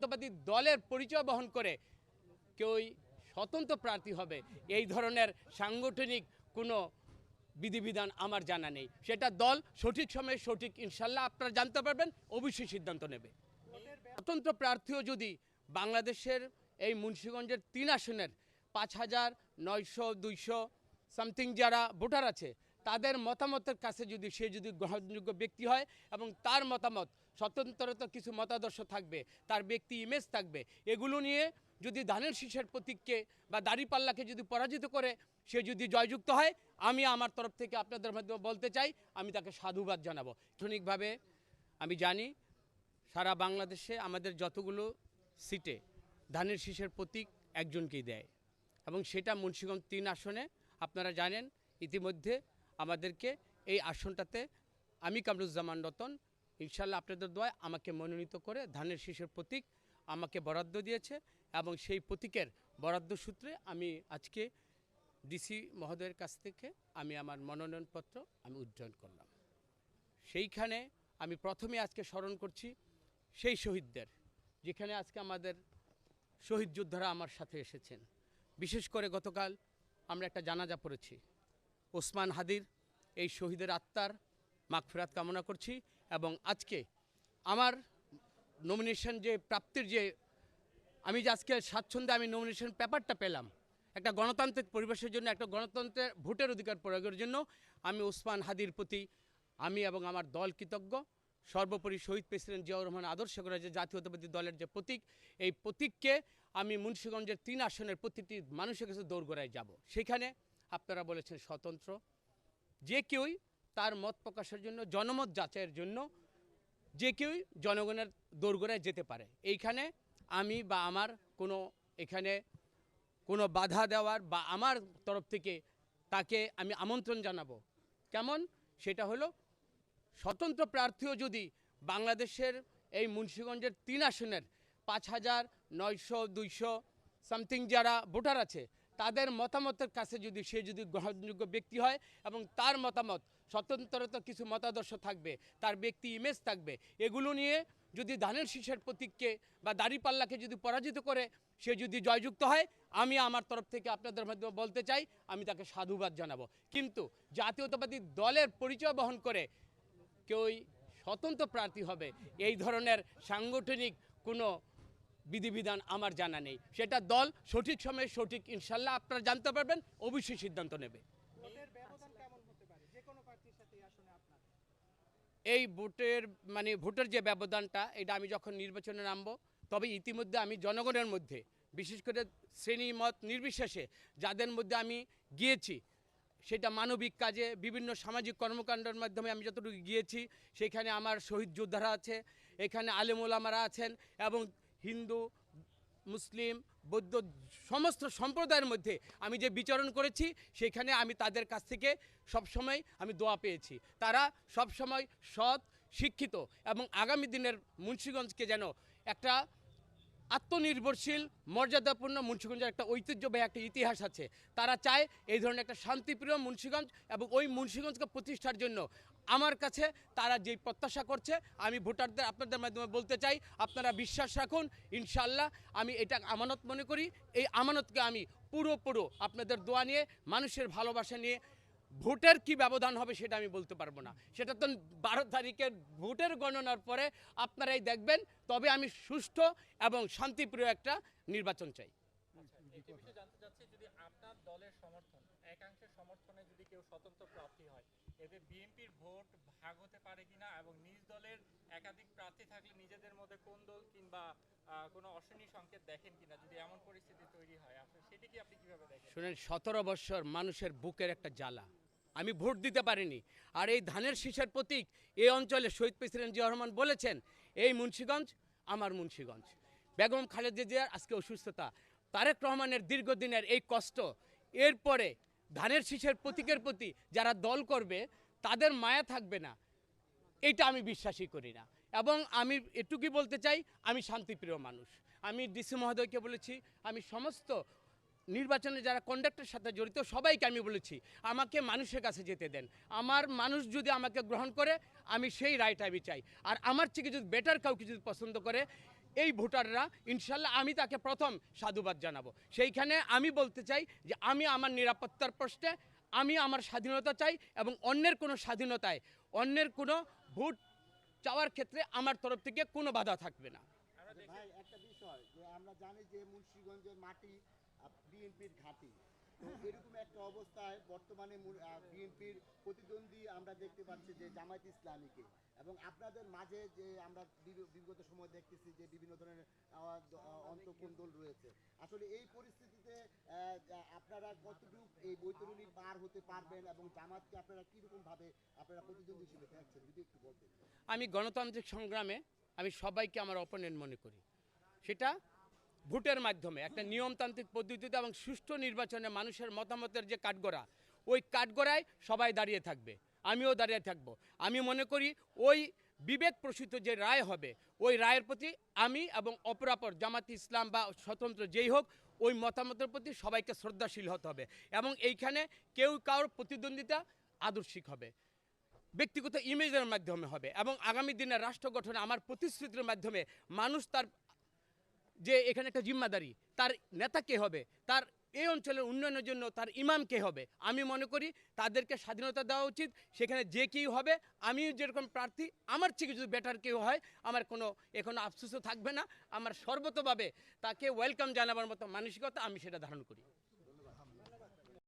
জাতীয়তাবাদী দলের পরিচয় বহন করে কেউই স্বতন্ত্র প্রার্থী হবে। এই ধরনের সাংগঠনিক কোনো বিধিবিধান আমার জানা নেই। সেটা দল সঠিক সময়ে সঠিক, ইনশাল্লাহ আপনারা জানতে পারবেন, অবশ্যই সিদ্ধান্ত নেবে। স্বতন্ত্র প্রার্থীও যদি বাংলাদেশের এই মুন্সিগঞ্জের তিন আসনের পাঁচ হাজার নয়শো দুইশো সামথিং যারা ভোটার আছে তাদের মতামতের কাছে যদি সে যদি গ্রহণযোগ্য ব্যক্তি হয় এবং তার মতামত, স্বতন্ত্রতা কিছু মতাদর্শ থাকবে, তার ব্যক্তি ইমেজ থাকবে, এগুলো নিয়ে যদি ধানের শীষের প্রতীককে বা দাড়িপাল্লাকে যদি পরাজিত করে, সে যদি জয়যুক্ত হয়, আমি আমার তরফ থেকে আপনাদের মাধ্যমে বলতে চাই, আমি তাকে সাধুবাদ জানাব। ক্ষণিকভাবে আমি জানি, সারা বাংলাদেশে আমাদের যতগুলো সিটে ধানের শীষের প্রতীক একজনকেই দেয় এবং সেটা মুন্সিগঞ্জ তিন আসনে, আপনারা জানেন, ইতিমধ্যে আমাদেরকে এই আসনটাতে আমি কামরুজ্জামান রতন ইনশাল্লাহ আপনাদের দোয়ায় আমাকে মনোনীত করে ধানের শীষের প্রতীক আমাকে বরাদ্দ দিয়েছে এবং সেই প্রতীকের বরাদ্দ সূত্রে আমি আজকে ডিসি মহোদয়ের কাছ থেকে আমি আমার মনোনয়নপত্র আমি উজ্জ্বল করলাম। সেইখানে আমি প্রথমে আজকে স্মরণ করছি সেই শহীদদের, যেখানে আজকে আমাদের শহীদ যোদ্ধারা আমার সাথে এসেছেন। বিশেষ করে গতকাল আমরা একটা জানাজা পড়েছি। ওসমান হাদির, এই শহীদের আত্মার মাগফিরাত কামনা করছি এবং আজকে আমার নমিনেশন যে প্রাপ্তির যে, আমি যে আজকে স্বাচ্ছন্দ্যে আমি নমিনেশন পেপারটা পেলাম, একটা গণতান্ত্রিক পরিবেশের জন্য, একটা গণতন্ত্রের ভোটের অধিকার প্রয়োগের জন্য আমি ওসমান হাদির প্রতি আমি এবং আমার দল কৃতজ্ঞ। সর্বোপরি শহীদ প্রেসিডেন্ট জিয়াউর রহমান আদর্শ করে যে জাতীয়তাবাদী দলের যে প্রতীক, এই প্রতীককে আমি মুন্সিগঞ্জের তিন আসনের প্রতিটি মানুষের কাছে দৌড় দৌড়গোড়ায় যাব। সেখানে আপনারা বলেছেন স্বতন্ত্র। যে কেউই তার মত প্রকাশের জন্য, জনমত যাচাইয়ের জন্য যে কেউই জনগণের দোরগোড়ায় যেতে পারে। এইখানে আমি বা আমার কোনো, এখানে কোনো বাধা দেওয়ার বা আমার তরফ থেকে তাকে আমি আমন্ত্রণ জানাব। কেমন? সেটা হলো, স্বতন্ত্র প্রার্থীও যদি বাংলাদেশের এই মুন্সিগঞ্জের তিন আসনের পাঁচ হাজার নয়শো দুইশো সামথিং যারা ভোটার আছে তাদের মতামতের কাছে যদি সে যদি গ্রহণযোগ্য ব্যক্তি হয় এবং তার মতামত, স্বতন্ত্রতা কিছু মতাদর্শ থাকবে, তার ব্যক্তি ইমেজ থাকবে, এগুলো নিয়ে যদি ধানের শীষের প্রতীককে বা দাড়িপাল্লাকে যদি পরাজিত করে, সে যদি জয়যুক্ত হয়, আমি আমার তরফ থেকে আপনাদের মাধ্যমে বলতে চাই, আমি তাকে সাধুবাদ জানাব। কিন্তু জাতীয়তাবাদী দলের পরিচয় বহন করে কেউই স্বতন্ত্র প্রার্থী হবে, এই ধরনের সাংগঠনিক কোনো বিধিবিধান আমার জানা নেই। সেটা দল সঠিক সময়ে সঠিক ইনশাল্লাহ আপনারা জানতে পারবেন অবশ্যই সিদ্ধান্ত নেবে। এই ভোটের মানে ভোটের যে ব্যবধানটা এটা আমি যখন নির্বাচনে নামবো তবে ইতিমধ্যে আমি জনগণের মধ্যে বিশেষ করে শ্রেণি মত নির্বিশেষে যাদের মধ্যে আমি গিয়েছি সেটা মানবিক কাজে বিভিন্ন সামাজিক কর্মকাণ্ডের মাধ্যমে আমি যতটুকু গিয়েছি সেখানে আমার শহীদ যোদ্ধারা আছে এখানে আলেমুলামারা আছেন এবং হিন্দু, মুসলিম, বৌদ্ধ সমস্ত সম্প্রদায়ের মধ্যে আমি যে বিচরণ করেছি, সেখানে আমি তাদের কাছ থেকে সবসময় আমি দোয়া পেয়েছি। তারা সবসময় সৎ, শিক্ষিত এবং আগামী দিনের মুন্সীগঞ্জকে যেন একটা আত্মনির্ভরশীল, মর্যাদাপূর্ণ মুন্সীগঞ্জের একটা ঐতিহ্যবাহী একটা ইতিহাস আছে। তারা চায় এই ধরনের একটা শান্তিপ্রিয় মুন্সীগঞ্জ এবং ওই মুন্সীগঞ্জকে প্রতিষ্ঠার জন্য। আমার কাছে তারা যেই প্রত্যাশা করছে, আমি ভোটারদের আপনাদের মাধ্যমে বলতে চাই, আপনারা বিশ্বাস রাখুন ইনশাল্লাহ আমি এটা আমানত মনে করি। এই আমানতকে আমি পুরো পুরো আপনাদের দোয়া নিয়ে, মানুষের ভালোবাসা নিয়ে ভোটের কি ব্যবধান হবে সেটা আমি বলতে পারব না। সেটা তো বারো তারিখের ভোটের গণনার পরে আপনারাই দেখবেন তবে আমি সুষ্ঠু এবং শান্তিপ্রিয় একটা নির্বাচন চাই। শুনেন সতেরো বৎসর মানুষের বুকের একটা জ্বালা। আমি ভোট দিতে পারিনি। আর এই ধানের শীষের প্রতীক এই অঞ্চলে শহীদ প্রেসিডেন্ট জিয়া রহমান বলেছেন, এই মুন্সীগঞ্জ আমার মুন্সীগঞ্জ। বেগম খালেদা জিয়ার আজকে অসুস্থতা। তারেক রহমানের দীর্ঘদিনের এই কষ্ট, এরপরে ধানের শীষের প্রতীকের প্রতি যারা দল করবে, তাদের মায়া থাকবে না। এটা আমি বিশ্বাসই করি না। এবং আমি এটুকুই বলতে চাই, আমি শান্তিপ্রিয় মানুষ। আমি ডিসি মহোদয়কে বলেছি, আমি সমস্ত নির্বাচনে যারা কন্ডাক্টের সাথে জড়িত, সবাইকে আমি বলেছি, আমাকে মানুষের কাছে যেতে দেন। আমার মানুষ যদি আমাকে গ্রহণ করে, আমি সেই রায়টা আমি চাই। আর আমার থেকে যদি বেটার কাউকে যদি পছন্দ করে, এই ভোটাররা, ইনশাল্লাহ আমি তাকে প্রথম সাধুবাদ জানাব। সেইখানে আমি বলতে চাই যে, আমি আমার নিরাপত্তার প্রশ্নে, আমি আমার স্বাধীনতা চাই এবং অন্যের কোনো স্বাধীনতায়, অন্যের কোনো ভোট চাওয়ার ক্ষেত্রে আমার তরফ থেকে কোনো বাধা থাকবে না। ভাই, একটা বিষয় যে আমরা জানি যে মুন্সিগঞ্জের মাটি বিএনপির ঘাঁটি। তো এরকম একটা অবস্থায় বর্তমানে বিএনপির প্রতিদ্বন্দ্বী আমরা দেখতে পাচ্ছি যে জামায়াত ইসলামীকে। এবং আপনাদের মাঝে যে আমরা বিগত সময় দেখতেছি যে বিভিন্ন ধরনের অন্তঃকুন্দল রয়েছে। আসলে এই পরিস্থিতিতে আপনারা কতটুকু এই বৈতরণী পার হতে পারবেন এবং জামাতকে আপনারা কীরকম ভাবে আপনারা প্রতিদ্বন্দ্বী হিসেবে দেখছেন? যদি একটু বলতেন। আমি গণতান্ত্রিক সংগ্রামে আমি সবাইকে আমার অপোনেন্ট মনে করি। সেটা ভোটের মাধ্যমে, একটা নিয়মতান্ত্রিক পদ্ধতিতে এবং সুষ্ঠু নির্বাচনে মানুষের মতামতের যে কাঠগড়া, ওই কাঠগড়ায় সবাই দাঁড়িয়ে থাকবে। আমিও দাঁড়িয়ে থাকব। আমি মনে করি ওই বিবেক প্রসূত যে রায় হবে, ওই রায়ের প্রতি আমি এবং অপরাপর জামাত ইসলাম বা স্বতন্ত্র যেই হোক, ওই মতামতের প্রতি সবাইকে শ্রদ্ধাশীল হতে হবে এবং এইখানে কেউ কারোর প্রতিদ্বন্দ্বিতা আদর্শিক হবে। ব্যক্তিগত ইমেজের মাধ্যমে হবে এবং আগামী দিনে রাষ্ট্র গঠনে আমার প্রতিশ্রুতির মাধ্যমে মানুষ তার যে এখানে একটা জিম্মাদারি। তার নেতা কে হবে? তার এই অঞ্চলের উন্নয়নের জন্য তার ইমাম কে হবে? আমি মনে করি তাদেরকে স্বাধীনতা দেওয়া উচিত। সেখানে যে কেউ হবে আমি যেরকম প্রার্থী, আমার থেকে যদি বেটার কেউ হয়, আমার কোনো এখনও আফসোসও থাকবে না। আমার সর্বতভাবে তাকে ওয়েলকাম জানাবার মতো মানসিকতা আমি সেটা ধারণ করি।